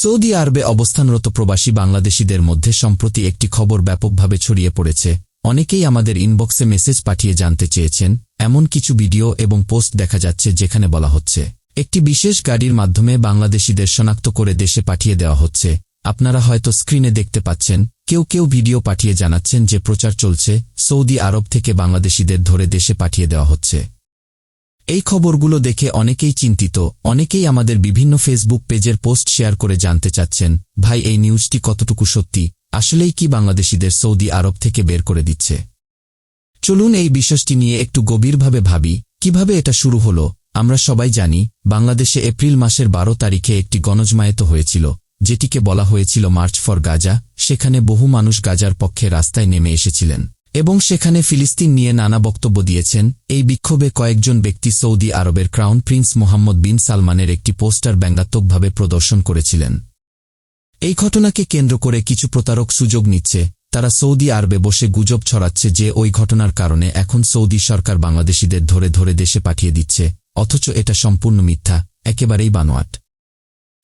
Saudi আরবে অবস্থানরত প্রবাসী বাংলাদেশিদের মধ্যে সম্প্রতি একটি খবর ব্যাপকভাবে ছড়িয়ে পড়েছে। অনেকেই আমাদের ইনবক্সে মেসেজ পাঠিয়ে জানতে চেয়েছেন, এমন কিছু ভিডিও এবং পোস্ট দেখা যাচ্ছে যেখানে বলা হচ্ছে, একটি বিশেষ গাড়ির মাধ্যমে বাংলাদেশিদের শনাক্ত করে দেশে পাঠিয়ে দেওয়া হচ্ছে। আপনারা হয়তো স্ক্রিনে দেখতে পাচ্ছেন, কেউ কেউ ভিডিও পাঠিয়ে জানাচ্ছেন যে প্রচার চলছে, সৌদি আরব থেকে বাংলাদেশিদের ধরে দেশে পাঠিয়ে দেওয়া হচ্ছে। এই খবরগুলো দেখে অনেকেই চিন্তিত, অনেকেই আমাদের বিভিন্ন ফেসবুক পেজের পোস্ট শেয়ার করে জানতে চাচ্ছেন, ভাই, এই নিউজটি কতটুকু সত্যি? আসলেই কি বাংলাদেশিদের সৌদি আরব থেকে বের করে দিচ্ছে? চলুন এই বিষয়টি নিয়ে একটু গভীরভাবে ভাবি, কীভাবে এটা শুরু হল? আমরা সবাই জানি, বাংলাদেশে এপ্রিল মাসের বারো তারিখে একটি গণজমায়েত হয়েছিল, যেটিকে বলা হয়েছিল মার্চ ফর গাজা, সেখানে বহু মানুষ গাজার পক্ষে রাস্তায় নেমে এসেছিলেন। এবং সেখানে ফিলিস্তিন নিয়ে নানা বক্তব্য দিয়েছেন। এই বিক্ষোভে কয়েকজন ব্যক্তি সৌদি আরবের ক্রাউন প্রিন্স মোহাম্মদ বিন সালমানের একটি পোস্টার ব্যঙ্গাত্মকভাবে প্রদর্শন করেছিলেন। এই ঘটনাকে কেন্দ্র করে কিছু প্রতারক সুযোগ নিচ্ছে। তারা সৌদি আরবে বসে গুজব ছড়াচ্ছে যে ওই ঘটনার কারণে এখন সৌদি সরকার বাংলাদেশিদের ধরে ধরে দেশে পাঠিয়ে দিচ্ছে, অথচ এটা সম্পূর্ণ মিথ্যা, একেবারেই বানোয়াট।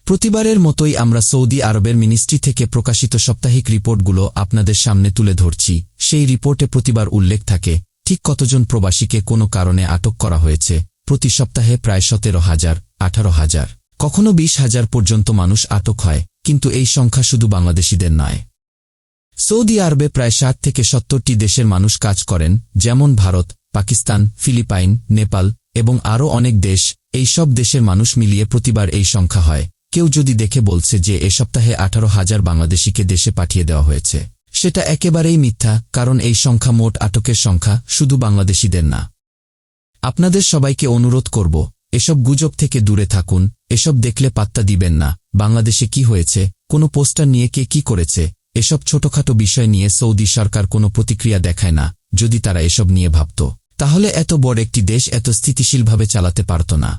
প্রতিবারের মতোই আমরা সৌদি আরবের মিনিস্ট্রি থেকে প্রকাশিত সাপ্তাহিক রিপোর্টগুলো আপনাদের সামনে তুলে ধরছি। সেই রিপোর্টে প্রতিবার উল্লেখ থাকে, ঠিক কতজন প্রবাসীকে কোনো কারণে আটক করা হয়েছে। প্রতি সপ্তাহে প্রায় সতেরো হাজার, আঠারো হাজার। কখনো বিশ হাজার পর্যন্ত মানুষ আটক হয়, কিন্তু এই সংখ্যা শুধু বাংলাদেশিদের নয়। সৌদি আরবে প্রায় ষাট থেকে সত্তরটি দেশের মানুষ কাজ করেন, যেমন ভারত, পাকিস্তান, ফিলিপাইন, নেপাল এবং আরও অনেক দেশ। এই সব দেশের মানুষ মিলিয়ে প্রতিবার এই সংখ্যা হয়। কেউ যদি দেখে বলছে যে এ সপ্তাহে আঠারো হাজার বাংলাদেশিকে দেশে পাঠিয়ে দেওয়া হয়েছে, সেটা একেবারেই মিথ্যা, কারণ এই সংখ্যা মোট আটকের সংখ্যা শুধু বাংলাদেশিদের না। আপনাদের সবাইকে অনুরোধ করব, এসব গুজব থেকে দূরে থাকুন, এসব দেখলে পাত্তা দিবেন না, বাংলাদেশে কি হয়েছে, কোনো পোস্টার নিয়ে কে কি করেছে, এসব ছোটখাটো বিষয় নিয়ে সৌদি সরকার কোনো প্রতিক্রিয়া দেখায় না, যদি তারা এসব নিয়ে ভাবত। তাহলে এত বড় একটি দেশ এত স্থিতিশীলভাবে চালাতে পারত না।